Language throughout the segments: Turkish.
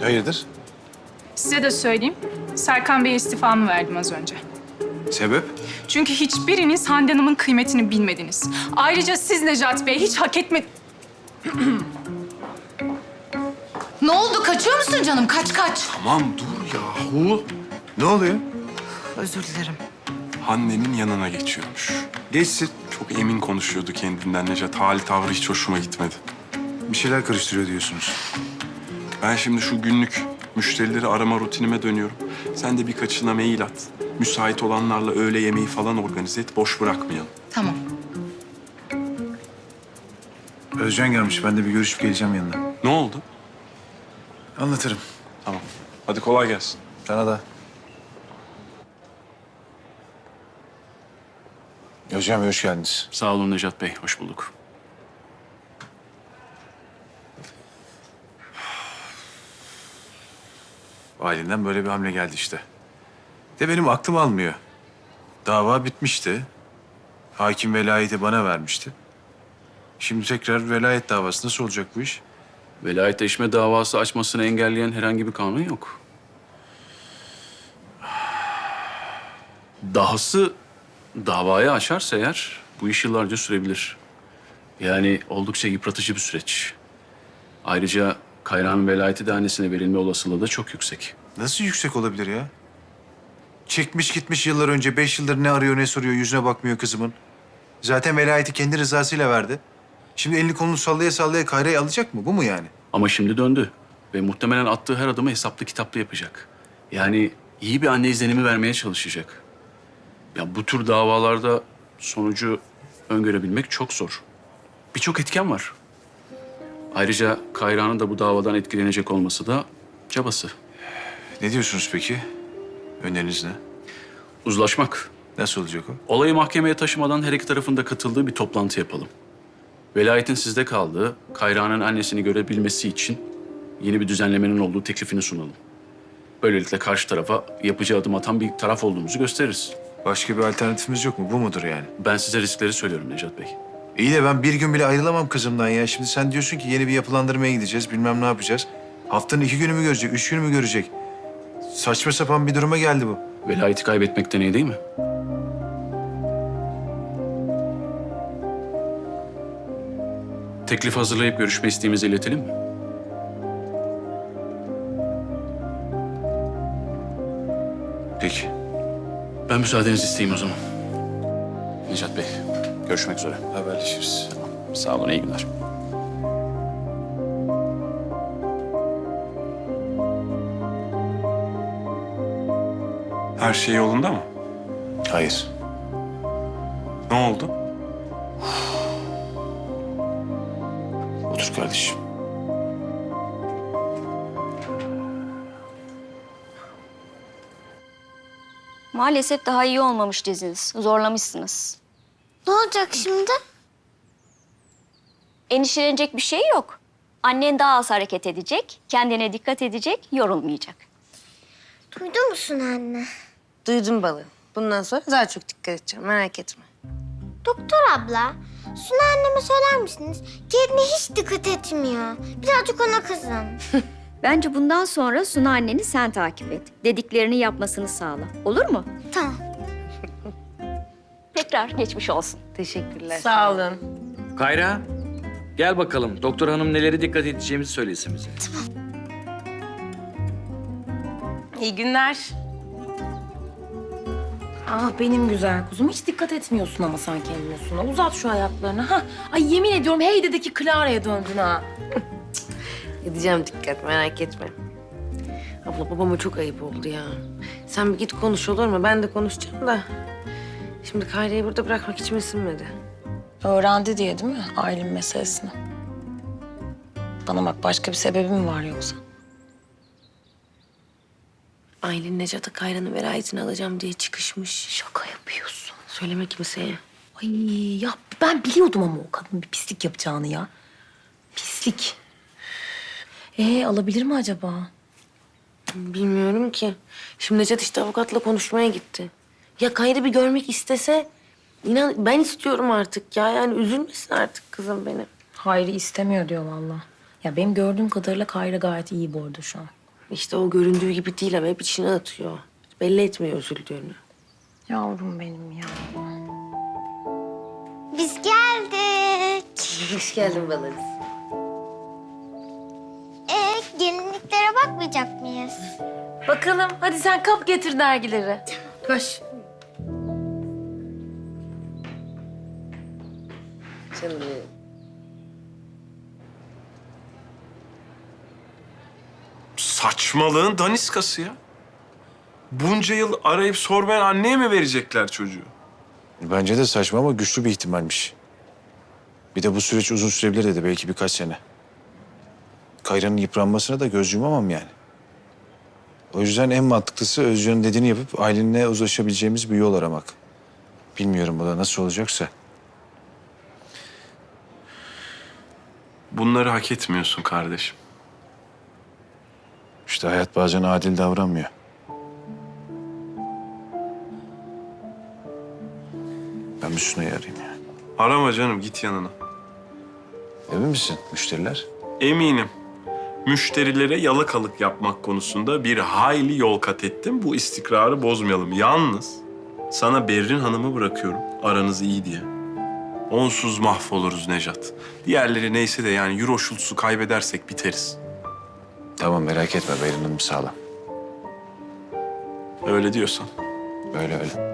Hayırdır? Size de söyleyeyim. Serkan Bey'e istifamı verdim az önce. Sebep? Çünkü hiçbiriniz Hande Hanım'ın kıymetini bilmediniz. Ayrıca siz Necat Bey hiç hak etme... Ne oldu? Kaçıyor musun canım? Kaç kaç. Tamam dur yahu. Ne oluyor? Özür dilerim. Hanne'nin yanına geçiyormuş. Geçsin. Çok emin konuşuyordu kendinden Necat. Hali tavrı hiç hoşuma gitmedi. Bir şeyler karıştırıyor diyorsunuz. Ben şimdi şu günlük müşterileri arama rutinime dönüyorum. Sen de birkaçına mail at. Müsait olanlarla öğle yemeği falan organize et. Boş bırakmayalım. Tamam. Özcan gelmiş. Ben de bir görüşüp geleceğim yanına. Ne oldu? Anlatırım. Tamam. Hadi kolay gelsin. Sana da. Özcan Bey hoş geldiniz. Sağ olun Necat Bey, hoş bulduk. Ailenden böyle bir hamle geldi işte. De benim aklım almıyor. Dava bitmişti. Hakim velayeti bana vermişti. Şimdi tekrar velayet davası nasıl olacak bu iş? Velayetleşme davası açmasını engelleyen herhangi bir kanun yok. Dahası davayı açarsa eğer bu iş yıllarca sürebilir. Yani oldukça yıpratıcı bir süreç. Ayrıca Kayra'nın velayeti de annesine verilme olasılığı da çok yüksek. Nasıl yüksek olabilir ya? Çekmiş gitmiş yıllar önce. Beş yıldır ne arıyor ne soruyor. Yüzüne bakmıyor kızımın. Zaten velayeti kendi rızasıyla verdi. Şimdi elini kolunu sallaya sallaya Kayra'yı alacak mı? Bu mu yani? Ama şimdi döndü ve muhtemelen attığı her adımı hesaplı kitaplı yapacak. Yani iyi bir anne izlenimi vermeye çalışacak. Ya bu tür davalarda sonucu öngörebilmek çok zor. Birçok etken var. Ayrıca Kayra'nın da bu davadan etkilenecek olması da cabası. Ne diyorsunuz peki? Öneriniz ne? Uzlaşmak. Nasıl olacak o? Olayı mahkemeye taşımadan her iki tarafın da katıldığı bir toplantı yapalım. Velayetin sizde kaldığı, Kayra'nın annesini görebilmesi için yeni bir düzenlemenin olduğu teklifini sunalım. Böylelikle karşı tarafa yapıcı adım atan bir taraf olduğumuzu gösteririz. Başka bir alternatifimiz yok mu? Bu mudur yani? Ben size riskleri söylüyorum Necat Bey. İyi de ben bir gün bile ayrılamam kızımdan ya. Şimdi sen diyorsun ki yeni bir yapılandırmaya gideceğiz. Bilmem ne yapacağız. Haftanın iki günü mü görecek, üç günü mü görecek? Saçma sapan bir duruma geldi bu. Velayeti kaybetmekten iyi değil mi? Teklif hazırlayıp görüşme isteğimizi iletelim mi? Peki. Ben müsaadenizi isteyeyim o zaman. Necat Bey, görüşmek üzere. Haberleşiriz. Sağ olun, iyi günler. Her şey yolunda mı? Hayır. Ne oldu? Otur kardeşim. Maalesef daha iyi olmamış diziniz. Zorlamışsınız. Ne olacak şimdi? Endişelenecek bir şey yok. Annen daha az hareket edecek, kendine dikkat edecek, yorulmayacak. Duydun musun anne? Duydum balı. Bundan sonra daha çok dikkat edeceğim. Merak etme. Doktor abla, Suna anneme söyler misiniz? Kendine hiç dikkat etmiyor. Birazcık ona kızın. Bence bundan sonra Suna anneni sen takip et. Dediklerini yapmasını sağla. Olur mu? tamam. Tekrar geçmiş olsun. Teşekkürler. Sağ olun. Kayra, gel bakalım. Doktor hanım neleri dikkat edeceğimizi söylesin bize. İyi günler. Ah benim güzel kuzum. Hiç dikkat etmiyorsun ama sen kendine Suna. Uzat şu ayaklarını. Ha. Ay yemin ediyorum Heyde'deki Clara'ya döndün ha. Edeceğim dikkat merak etme. Abla babama çok ayıp oldu ya. Sen bir git konuş olur mu? Ben de konuşacağım da. Şimdi Kayra'yı burada bırakmak içime sinmedi. Öğrendi diye değil mi Aylin meselesini? Bana bak başka bir sebebi mi var yoksa? Aylin Necat'a Kayra'nın velayetini alacağım diye çıkışmış. Şaka yapıyorsun. Söyleme kimseye. Ay ya ben biliyordum ama o kadının bir pislik yapacağını ya. Pislik. Ee alabilir mi acaba? Bilmiyorum ki. Şimdi Necat işte avukatla konuşmaya gitti. Ya Kayra bir görmek istese... inan ben istiyorum artık ya. Yani üzülmesin artık kızım benim. Hayri istemiyor diyor valla. Ya benim gördüğüm kadarıyla Kayra gayet iyi bu arada şu an. İşte o göründüğü gibi değil ama hep içine atıyor. Belli etmiyor üzüldüğünü. Yavrum benim ya. Biz geldik. Hoş geldin balarız. Ee, gelinliklere bakmayacak mıyız? Bakalım hadi sen kap getir dergileri. Koş. Canım Saçmalığın daniskası ya. Bunca yıl arayıp sormayan anneye mi verecekler çocuğu? Bence de saçma ama güçlü bir ihtimalmiş. Bir de bu süreç uzun sürebilir dedi belki birkaç sene. Kayra'nın yıpranmasına da göz yumamam yani. O yüzden en mantıklısı Özcan'ın dediğini yapıp ailenle uzlaşabileceğimiz bir yol aramak. Bilmiyorum bu da nasıl olacaksa. Bunları hak etmiyorsun kardeşim. İşte hayat bazen adil davranmıyor. Ben Sunay'ı arayayım ya. Arama canım git yanına. Emin misin müşteriler? Eminim. Müşterilere yalakalık yapmak konusunda bir hayli yol kat ettim. Bu istikrarı bozmayalım. Yalnız sana Berrin Hanım'ı bırakıyorum. Aranız iyi diye. Onsuz mahvoluruz Nejat. Diğerleri neyse de yani Euro Schultz'u kaybedersek biteriz. Tamam merak etme Beyrin Hanım sağlam. Öyle diyorsan. Öyle öyle.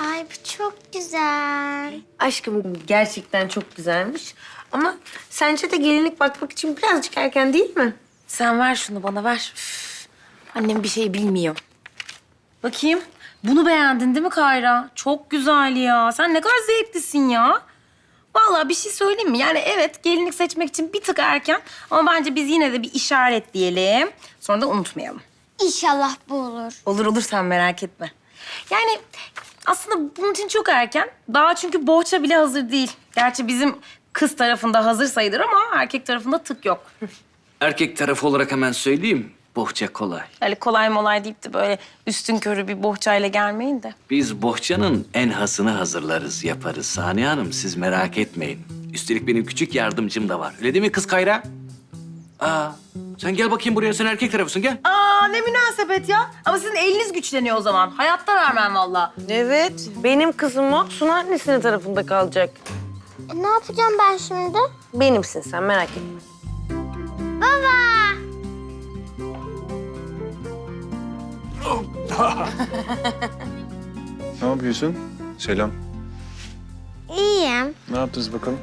Ay bu çok güzel. Aşkım gerçekten çok güzelmiş. Ama sence de gelinlik bakmak için birazcık erken değil mi? Sen ver şunu bana ver. Üf, Annem bir şey bilmiyor. Bakayım. Bunu beğendin değil mi Kayra? Çok güzel ya. Sen ne kadar zevklisin ya. Vallahi bir şey söyleyeyim mi? Yani evet gelinlik seçmek için bir tık erken ama bence biz yine de bir işaret diyelim. Sonra da unutmayalım. İnşallah bu olur. Olur olur sen merak etme. Yani aslında bunun için çok erken. Daha çünkü bohça bile hazır değil. Gerçi bizim kız tarafında hazır sayılır ama erkek tarafında tık yok. Erkek tarafı olarak hemen söyleyeyim. Bohça kolay. Öyle kolay molay deyip de böyle üstün körü bir bohçayla gelmeyin de. Biz bohçanın en hasını hazırlarız, yaparız. Saniye Hanım siz merak etmeyin. Üstelik benim küçük yardımcım da var. Öyle değil mi kız Kayra? Aa, sen gel bakayım buraya. Sen erkek tarafısın gel. Aa ne münasebet ya. Ama sizin eliniz güçleniyor o zaman. Hayatta vermem vallahi. Evet. Benim kızım o. Suna annesinin tarafında kalacak. E, ne yapacağım ben şimdi? Benimsin sen merak etme. Baba. Ne yapıyorsun? Selam. İyiyim. Ne yaptınız bakalım?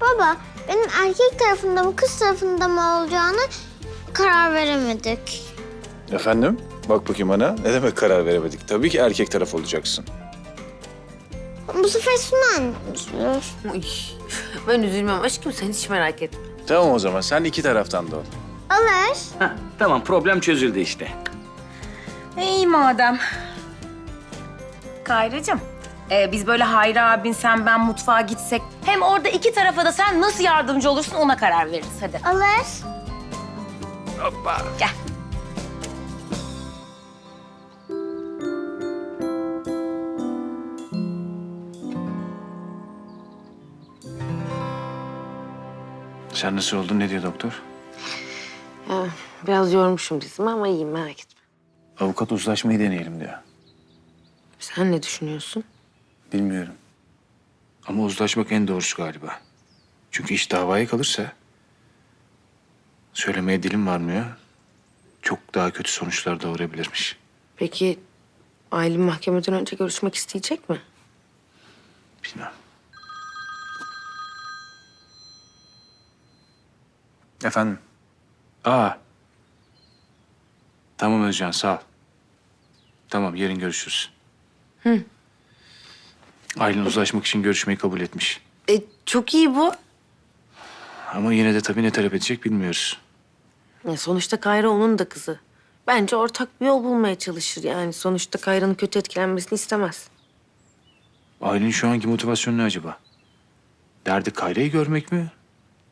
Baba benim erkek tarafında mı kız tarafında mı olacağını karar veremedik. Efendim? Bak bakayım bana. Ne demek karar veremedik? Tabii ki erkek taraf olacaksın. Bu sefer Suna annem üzülür. Uy, ben üzülmem aşkım sen hiç merak etme. Tamam o zaman sen iki taraftan da ol. Olur. Heh, tamam problem çözüldü işte. İyi madem. Kayracığım. ee, biz böyle Hayri abin sen ben mutfağa gitsek hem orada iki tarafa da sen nasıl yardımcı olursun ona karar veririz hadi. Olur. Gel. Sen nasıl oldun? Ne diyor doktor? Ya, biraz yormuşum dizimi ama iyiyim merak etme. Avukat uzlaşmayı deneyelim diyor. Sen ne düşünüyorsun? Bilmiyorum. Ama uzlaşmak en doğrusu galiba. Çünkü iş davaya kalırsa... ...söylemeye dilim varmıyor. Çok daha kötü sonuçlar doğurabilirmiş. Peki Aylin mahkemeden önce görüşmek isteyecek mi? Bilmem. Efendim? Aa. Tamam Özcan sağ ol. Tamam yarın görüşürüz. Hı. Aylin uzlaşmak için görüşmeyi kabul etmiş. E, çok iyi bu. Ama yine de tabii ne talep edecek bilmiyoruz. Ya sonuçta Kayra onun da kızı. Bence ortak bir yol bulmaya çalışır yani. Sonuçta Kayra'nın kötü etkilenmesini istemez. Aylin şu anki motivasyonu ne acaba? Derdi Kayra'yı görmek mi?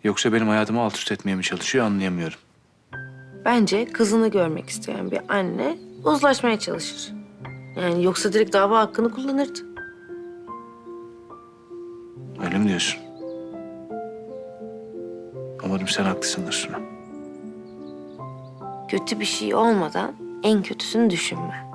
Yoksa benim hayatımı alt üst etmeye mi çalışıyor anlayamıyorum. Bence kızını görmek isteyen bir anne uzlaşmaya çalışır. Yani yoksa direkt dava hakkını kullanırdı. Öyle mi diyorsun? Umarım sen haklısındır Suna. Kötü bir şey olmadan en kötüsünü düşünme.